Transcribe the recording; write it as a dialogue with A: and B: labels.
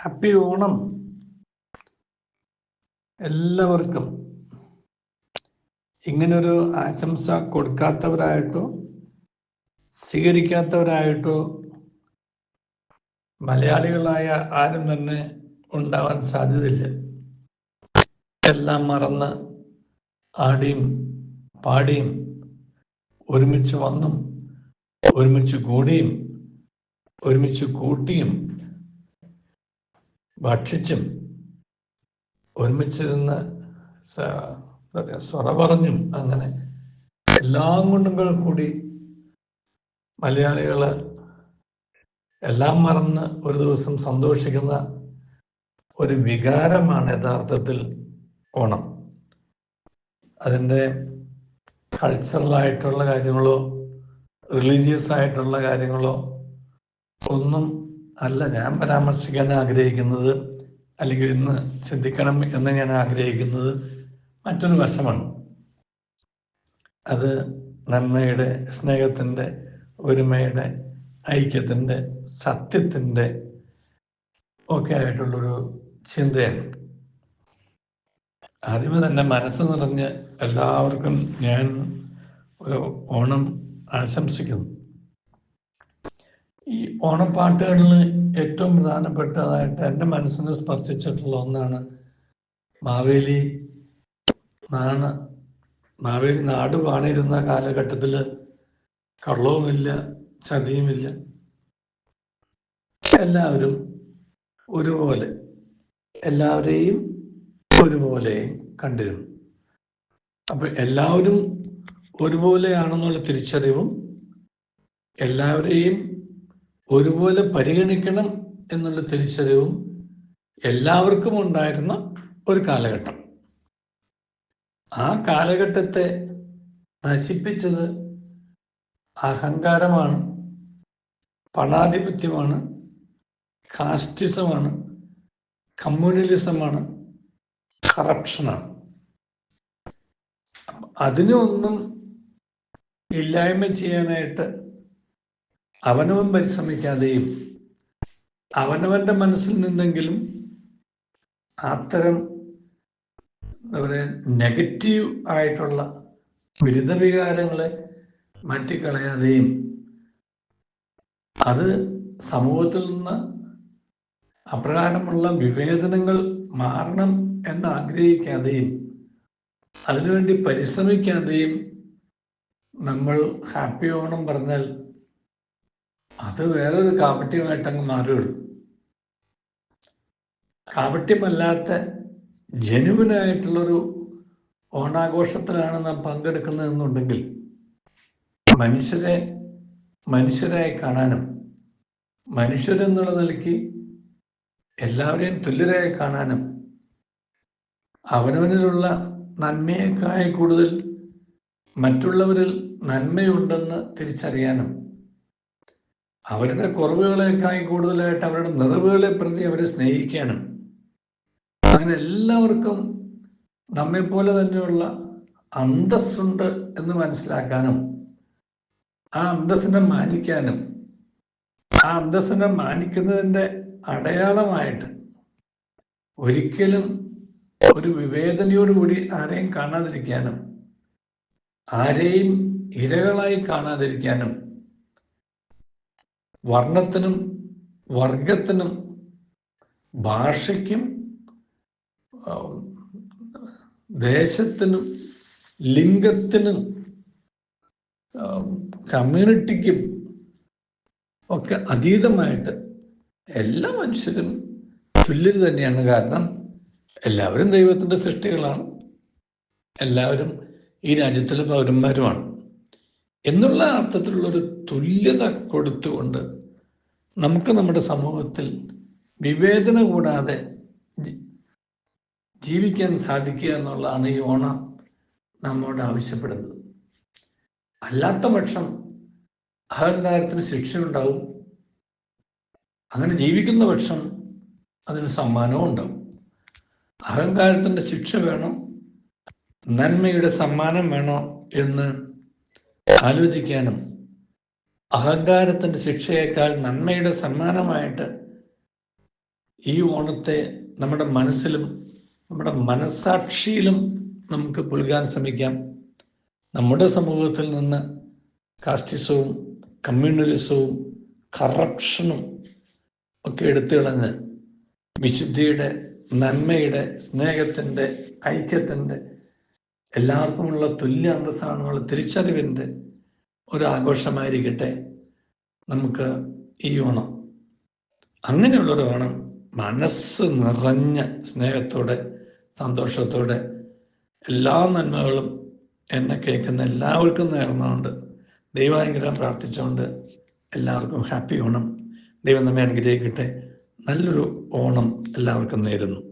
A: Happy Onam. എല്ലാവർക്കും. ഇങ്ങനൊരു ആശംസ കൊടുക്കാത്തവരായിട്ടോ സ്വീകരിക്കാത്തവരായിട്ടോ മലയാളികളായ ആരും തന്നെ ഉണ്ടാവാൻ സാധ്യതയില്ല. എല്ലാം മറന്ന് ആടിയും പാടിയും ഒരുമിച്ച് വന്നും ഒരുമിച്ച് കൂടിയും ഒരുമിച്ച് കൂട്ടിയും ഭക്ഷിച്ചും ഒരുമിച്ചിരുന്ന് എന്താ പറയാ, സ്വറ പറഞ്ഞും അങ്ങനെ എല്ലാം കൊണ്ടും കൂടി മലയാളികൾ എല്ലാം മറന്ന് ഒരു ദിവസം സന്തോഷിക്കുന്ന ഒരു വികാരമാണ് യഥാർത്ഥത്തിൽ ഓണം. അതിന്റെ കൾച്ചറലായിട്ടുള്ള കാര്യങ്ങളോ റിലീജിയസ് ആയിട്ടുള്ള കാര്യങ്ങളോ ഒന്നും അല്ല ഞാൻ പരാമർശിക്കാൻ ആഗ്രഹിക്കുന്നത് അല്ലെങ്കിൽ ഇന്ന് ചിന്തിക്കണം എന്ന് ഞാൻ ആഗ്രഹിക്കുന്നത് മറ്റൊരു വശമാണ്. അത് നന്മയുടെ സ്നേഹത്തിന്റെ ഒരുമയുടെ ഐക്യത്തിന്റെ സത്യത്തിന്റെ ഒക്കെ ആയിട്ടുള്ളൊരു ചിന്തയാണ്. ആദ്യമേ തന്നെ മനസ്സ് നിറഞ്ഞ് എല്ലാവർക്കും ഞാൻ ഒരു ഓണം ആശംസിക്കുന്നു. ഈ ഓണപ്പാട്ടുകളിൽ ഏറ്റവും പ്രധാനപ്പെട്ടതായിട്ട് എന്റെ മനസ്സിനെ സ്പർശിച്ചിട്ടുള്ള ഒന്നാണ് മാവേലി നാണ. മാവേലി നാട് വാണിരുന്ന കാലഘട്ടത്തിൽ കള്ളവുമില്ല ചതിയുമില്ല. എല്ലാവരും ഒരുപോലെ എല്ലാവരെയും ഒരുപോലെയും കണ്ടിരുന്നു. അപ്പൊ എല്ലാവരും ഒരുപോലെയാണെന്നുള്ള തിരിച്ചറിവും എല്ലാവരെയും ഒരുപോലെ പരിഗണിക്കണം എന്നുള്ള തിരിച്ചറിവും എല്ലാവർക്കും ഉണ്ടായിരുന്ന ഒരു കാലഘട്ടം. ആ കാലഘട്ടത്തെ നശിപ്പിച്ചത് അഹങ്കാരമാണ് പണാധിപത്യമാണ് കാസ്റ്റിസമാണ് കമ്മ്യൂണലിസമാണ് കറപ്ഷനാണ്. അതിനൊന്നും ഇല്ലായ്മ ചെയ്യാനായിട്ട് അവനവൻ പരിശ്രമിക്കാതെയും അവനവന്റെ മനസ്സിൽ നിന്നെങ്കിലും അത്തരം നെഗറ്റീവ് ആയിട്ടുള്ള വിരുദ്ധ വികാരങ്ങളെ മാറ്റിക്കളയാതെയും അത് സമൂഹത്തിൽ നിന്ന് അപ്രകാരമുള്ള വിവേചനങ്ങൾ മാറണം എന്ന് ആഗ്രഹിക്കാതെയും അതിനുവേണ്ടി പരിശ്രമിക്കാതെയും നമ്മൾ ഹാപ്പി ഓണം പറഞ്ഞാൽ അത് വേറൊരു കാപട്യമായിട്ട് അങ്ങ് മാറുകയുള്ളൂ കാപട്യമല്ലാത്ത ജനുവിനായിട്ടുള്ളൊരു ഓണാഘോഷത്തിലാണ് നാം പങ്കെടുക്കുന്നതെന്നുണ്ടെങ്കിൽ മനുഷ്യരെ മനുഷ്യരായി കാണാനും മനുഷ്യരെന്നുള്ള നിലയ്ക്ക് എല്ലാവരെയും തുല്യരായി കാണാനും അവനവനിലുള്ള നന്മയേക്കായി കൂടുതൽ മറ്റുള്ളവരിൽ നന്മയുണ്ടെന്ന് തിരിച്ചറിയാനും അവരുടെ കുറവുകളേക്കായി കൂടുതലായിട്ട് അവരുടെ നിറവുകളെ പ്രതി അവരെ സ്നേഹിക്കാനും. അങ്ങനെ എല്ലാവർക്കും നമ്മെപ്പോലെ തന്നെയുള്ള അന്തസ്സുണ്ട് എന്ന് മനസ്സിലാക്കാനും ആ അന്തസ്സിനെ മാനിക്കാനും ആ അന്തസ്സിനെ മാനിക്കുന്നതിന്റെ അടയാളമായിട്ട് ഒരിക്കലും ഒരു വിവേചനയോടുകൂടി ആരെയും കാണാതിരിക്കാനും ആരെയും ഇരകളായി കാണാതിരിക്കാനും വർണത്തിനും വർഗത്തിനും ഭാഷയ്ക്കും ദേശത്തിനും ലിംഗത്തിനും കമ്മ്യൂണിറ്റിക്കും ഒക്കെ അതീതമായിട്ട് എല്ലാ മനുഷ്യരും തുല്യർ തന്നെയാണ്. കാരണം എല്ലാവരും ദൈവത്തിന്റെ സൃഷ്ടികളാണ്. എല്ലാവരും ഈ രാജ്യത്തിലെ പൗരന്മാരുമാണ്. എന്നുള്ള അർത്ഥത്തിലുള്ളൊരു തുല്യത കൊടുത്തുകൊണ്ട് നമുക്ക് നമ്മുടെ സമൂഹത്തിൽ വിവേചന കൂടാതെ ജീവിക്കാൻ സാധിക്കുക എന്നുള്ളതാണ് ഈ ഓണം നമ്മോട് ആവശ്യപ്പെടുന്നത്. അല്ലാത്ത പക്ഷം അഹങ്കാരത്തിന് ശിക്ഷയുണ്ടാവും. അങ്ങനെ ജീവിക്കുന്ന പക്ഷം അതിന് സമ്മാനവും ഉണ്ടാവും. അഹങ്കാരത്തിന്റെ ശിക്ഷ വേണം നന്മയുടെ സമ്മാനം വേണം എന്ന് ആലോചിക്കാനും അഹങ്കാരത്തിന്റെ ശിക്ഷയേക്കാൾ നന്മയുടെ സമ്മാനമായിട്ട് ഈ ഓണത്തെ നമ്മുടെ മനസ്സിലും നമ്മുടെ മനസ്സാക്ഷിയിലും നമുക്ക് പുൽകാൻ ശ്രമിക്കാം. നമ്മുടെ സമൂഹത്തിൽ നിന്ന് കാസ്റ്റിസവും കമ്മ്യൂണലിസവും കറപ്ഷനും ഒക്കെ എടുത്തു കളഞ്ഞ് വിശുദ്ധിയുടെ നന്മയുടെ സ്നേഹത്തിന്റെ ഐക്യത്തിന്റെ എല്ലാവർക്കുമുള്ള തുല്യ അന്തസ്സാണെന്നുള്ള തിരിച്ചറിവിന്റെ ഒരു ആഘോഷമായിരിക്കട്ടെ നമുക്ക് ഈ ഓണം. അങ്ങനെയുള്ളൊരു ഓണം മനസ്സ് നിറഞ്ഞ സ്നേഹത്തോടെ സന്തോഷത്തോടെ എല്ലാ നന്മകളും എന്നെ കേൾക്കുന്ന എല്ലാവർക്കും നേർന്നുകൊണ്ട് ദൈവാനുഗ്രഹം പ്രാർത്ഥിച്ചുകൊണ്ട് എല്ലാവർക്കും ഹാപ്പി ഓണം. ദൈവം നമ്മെ അനുഗ്രഹിക്കട്ടെ. നല്ലൊരു ഓണം എല്ലാവർക്കും നേരുന്നു.